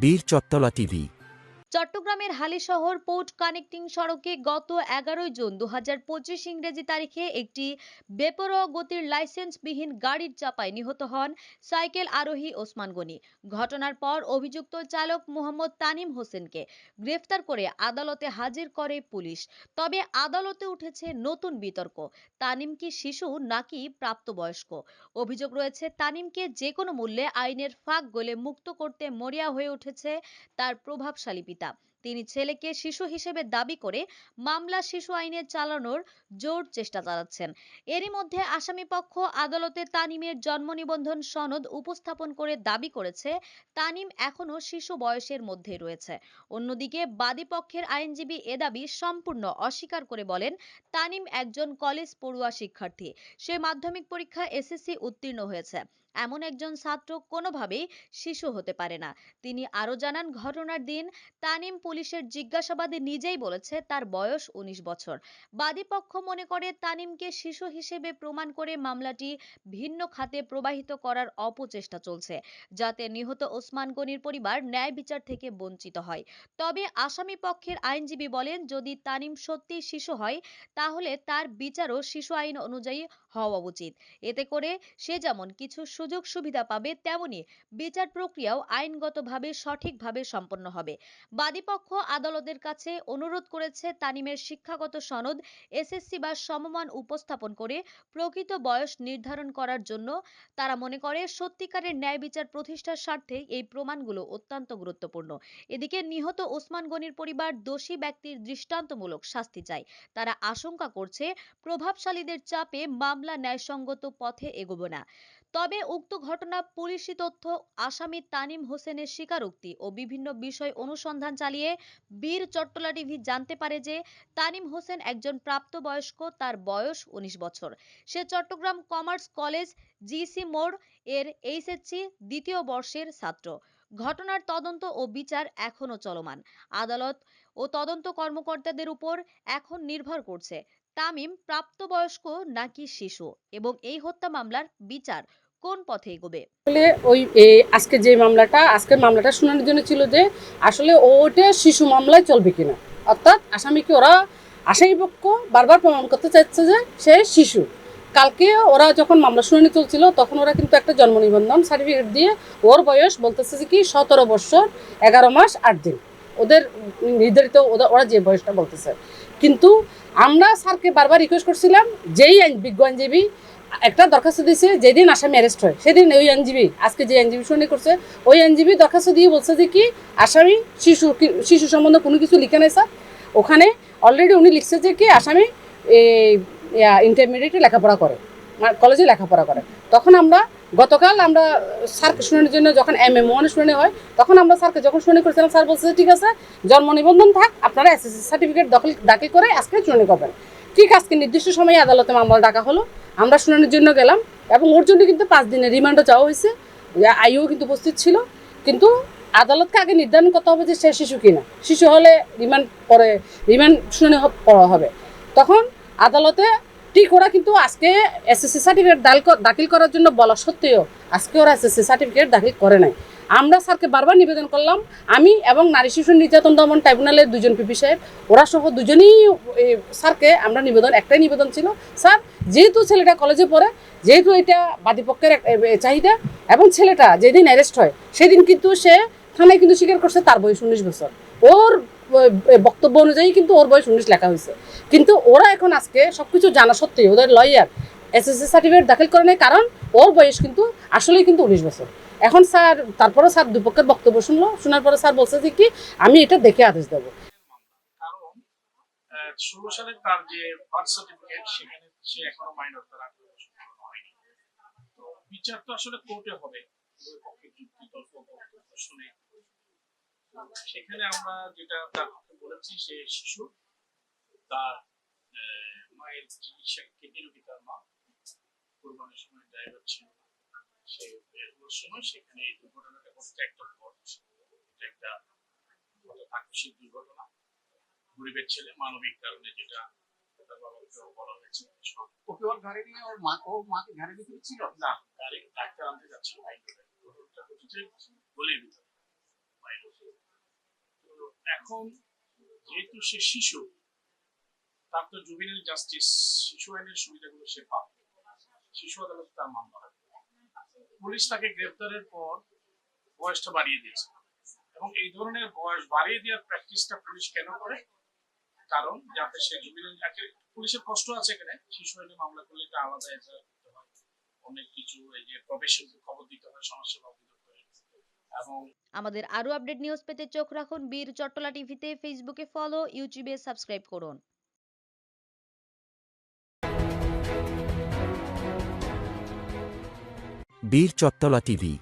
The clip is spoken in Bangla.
বীর চত্তলা টিভি চট্টগ্রামের হালিশহর পোর্ট কানেক্টিং সড়কে গত এগারোই জুন দু পঁচিশ ইংরেজি তারিখে একটি বেপরোয়া গতির লাইসেন্সবিহীন গাড়ির চাপায় নিহত হন সাইকেল আরোহী ওসমান গনি। ঘটনার পর অভিযুক্ত চালক মোহাম্মদ তানিম হোসেনকে গ্রেফতার করে আদালতে হাজির করে পুলিশ। তবে আদালতে উঠেছে নতুন বিতর্ক। তানিম কি শিশু নাকি প্রাপ্তবয়স্ক? অভিযোগ রয়েছে, তানিমকে যে কোনো মূল্যে আইনের ফাঁক গলে মুক্ত করতে মরিয়া হয়ে উঠেছে তার প্রভাবশালী পিতা। তিনি ছেলেকে শিশু হিসেবে দাবি করে মামলা শিশু আইনে চালানোর জোর চেষ্টা চালাচ্ছেন। এরই মধ্যে আসামি পক্ষ আদালতে তানিমের জন্ম নিবন্ধন সনদ উপস্থাপন করে দাবি করেছে, তানিম এখনও শিশু বয়সের মধ্যে রয়েছে। অন্যদিকে বাদী পক্ষের আইনজীবী এ দাবি সম্পূর্ণ অস্বীকার করে বলেন, তানিম একজন কলেজ পড়ুয়া শিক্ষার্থী। সে মাধ্যমিক পরীক্ষা এসএসসি উত্তীর্ণ হয়েছে। এমন একজন ছাত্র কোনোভাবেই শিশু হতে পারে না। তিনি আরও জানান, ঘটনার দিন তানিম পুলিশের জিজ্ঞাসাবাদে নিজেই বলেছে তার বয়স উনিশ বছর। বাদী পক্ষ মনে করে তানিমকে শিশু হিসেবে প্রমাণ করে মামলাটি ভিন্ন খাতে প্রবাহিত করার অপচেষ্টা চলছে, যাতে নিহত ওসমান গনির পরিবার ন্যায় বিচার থেকে বঞ্চিত হয়। তবে আসামি পক্ষের আইনজীবী বলেন, যদি তানিম সত্যি শিশু হয়, তাহলে তার বিচারও শিশু আইন অনুযায়ী হওয়া উচিত। এতে করে সে যেমন কিছু সুযোগ সুবিধা পাবে তেমনি বিচার প্রক্রিয়াও আইনগতভাবে সঠিকভাবে সম্পন্ন হবে। বাদীপক্ষ আদালতের কাছে অনুরোধ করেছে তানিমের শিক্ষাগত সনদ, এসএসসি বা সমমান উপস্থাপন করে প্রকৃত বয়স নির্ধারণ করার জন্য। তারা মনে করে, সত্যিকারের ন্যায় বিচার প্রতিষ্ঠার স্বার্থে এই প্রমাণগুলো অত্যন্ত গুরুত্বপূর্ণ। এদিকে নিহত ওসমান গনির পরিবার দোষী ব্যক্তির দৃষ্টান্তমূলক শাস্তি চায়। তারা আশঙ্কা করছে, প্রভাবশালীদের চাপে মামলা ন্যায়সঙ্গত পথে এগোবে না। তবে উক্ত ঘটনা পুলিশি তথ্য, আসামি তানিম হোসেনের স্বীকারোক্তি ও বিভিন্ন বিষয় অনুসন্ধান চালিয়ে বীর চট্টলা টিভি জানতে পারে যে তানিম হোসেন একজন প্রাপ্তবয়স্ক, তার বয়স উনিশ বছর। সে চট্টগ্রাম কমার্স কলেজ জিসি মোড় এর এইচএসসি দ্বিতীয় বর্ষের ছাত্র। ঘটনার তদন্ত ও বিচার এখনও চলমান। আদালত ও তদন্ত কর্মকর্তাদের উপর এখন নির্ভর করছে, তামিম প্রাপ্তবয়স্ক নাকি শিশু এবং এই হত্যা মামলার বিচার কোন পথে এগোবে? আসলে ওই আজকে যে মামলাটা, আজকের মামলাটা শোনানোর জন্য ছিল যে আসলে ওটা শিশু মামলায় চলবে কিনা। অর্থাৎ আসামিকে ওরা আসামি পক্ষ বারবার প্রমাণ করতে চাইছে যে সে শিশু। কালকে ওরা যখন মামলা শুনানি চলছিল, তখন ওরা কিন্তু একটা জন্ম নিবন্ধন সার্টিফিকেট দিয়ে ওর বয়স বলতেছে যে কি, সতেরো বছর, এগারো মাস, আট দিন। ওদের নির্ধারিত ওরা যে বয়সটা বলতেছে। কিন্তু আমরা স্যারকে বারবার রিকোয়েস্ট করছিলাম, যেই আইন, বিজ্ঞ আইনজীবী একটা দরখাস্ত দিয়েছে, যেদিন আসামি অ্যারেস্ট হয়, সেদিন ওই আইনজীবী, আজকে যে আইনজীবী শুনানি করছে, ওই আইনজীবী দরখাস্ত দিয়ে বলছে যে কি, আসামি শিশু শিশু সম্বন্ধে কোনো কিছু লিখে নাই স্যার। ওখানে অলরেডি উনি লিখছে যে কি, আসামি ইন্টারমিডিয়েটে লেখাপড়া করে মানে কলেজে লেখাপড়া করে। তখন আমরা গতকাল আমরা স্যারকে শুনানির জন্য যখন এম এম ওয়ানে শুনানি হয়, তখন আমরা স্যারকে যখন শুনানি করেছিলাম, স্যার বলছে ঠিক আছে, জন্ম নিবন্ধন থাক, আপনারা এসএসসি সার্টিফিকেট দখল, দাখিল করে আজকে শুনানি করবেন। ঠিক আজকে নির্দিষ্ট সময়ে আদালতে মামলা ডাকা হলো। আমরা শুনানির জন্য গেলাম এবং ওর জন্য কিন্তু পাঁচ দিনের রিমান্ডও চাওয়া হয়েছে। আইও কিন্তু উপস্থিত ছিল। কিন্তু আদালতকে আগে নির্ধারণ করতে হবে যে সে শিশু কিনা। শিশু হলে রিমান্ড পরে রিমান্ড শুনানি করা হবে। তখন আদালতে ঠিক ওরা কিন্তু আজকে এসএসসি সার্টিফিকেট দাখিল করার জন্য বলা সত্ত্বেও আজকে ওরা এসএসসি সার্টিফিকেট দাখিল করে নাই। আমরা স্যারকে বারবার নিবেদন করলাম, আমি এবং নারী শিশু নির্যাতন দমন ট্রাইব্যুনালের দুজন পিপি সাহেব, ওরা সহ দুজনেই স্যারকে আমরা নিবেদন, একটাই নিবেদন ছিল, স্যার, যেহেতু ছেলেটা কলেজে পড়ে, যেহেতু এটা বাদীপক্ষের চাহিদা এবং ছেলেটা যেদিন অ্যারেস্ট হয়, সেদিন কিন্তু সে থানায় কিন্তু স্বীকার করছে তার বয়স উনিশ বছর। ওর বক্তব্য অনুযায়ী কিন্তু ওর বয়স উনিশ লেখা হয়েছে। কিন্তু ওরা এখন আজকে সবকিছু জানা সত্ত্বেও, ওদের লয়ার এসএসসি সার্টিফিকেট দাখিল করে নেয় কারণ ওর বয়স কিন্তু আসলেই কিন্তু উনিশ বছর। এখন স্যার তারপরে স্যার দুপক্ষের বক্তব্য শুনলো, শোনার পরে স্যার বলছে যে কি, আমি এটা দেখে আদেশ দেবো। ষোলো সালে তার শুনে। সেখানে আমরা যেটা তার বলেছি শিশু, তার মায়ের চিকিৎসা তার মা, কোরবানির সময় ড্রাইভার ছিল সময় সেখানে এই দুর্ঘটনাটা ঘটছে পথ এটা একটা আকস্মিক দুর্ঘটনা। গরিবের ছেলে মানবিক কারণে যেটা ঘটেছে তো এখন যেহেতু সে শিশু, তার তো সে শিশু আদালত তার মামলা হবে। পুলিশ তাকে গ্রেপ্তারের পর বয়সটা বাড়িয়ে দিয়েছে। এবং এই ধরনের বয়স বাড়িয়ে দেওয়ার প্র্যাকটিসটা পুলিশ কেন করে? কারণ যাতে সে পুলিশের কষ্ট আছে এখানে, শিশু আইনে মামলা করলে এটা আলাদা অনেক কিছু এই যে প্রবেশের খবর দিতে হয় অধিদপ্তরে। এবং আমাদের আরও আপডেট নিউজ পেতে চোখ রাখুন বীর চট্টলা টিভিতে, ফেসবুকে ফলো, ইউটিউবে সাবস্ক্রাইব করুন। বীর চট্টলা টিভি।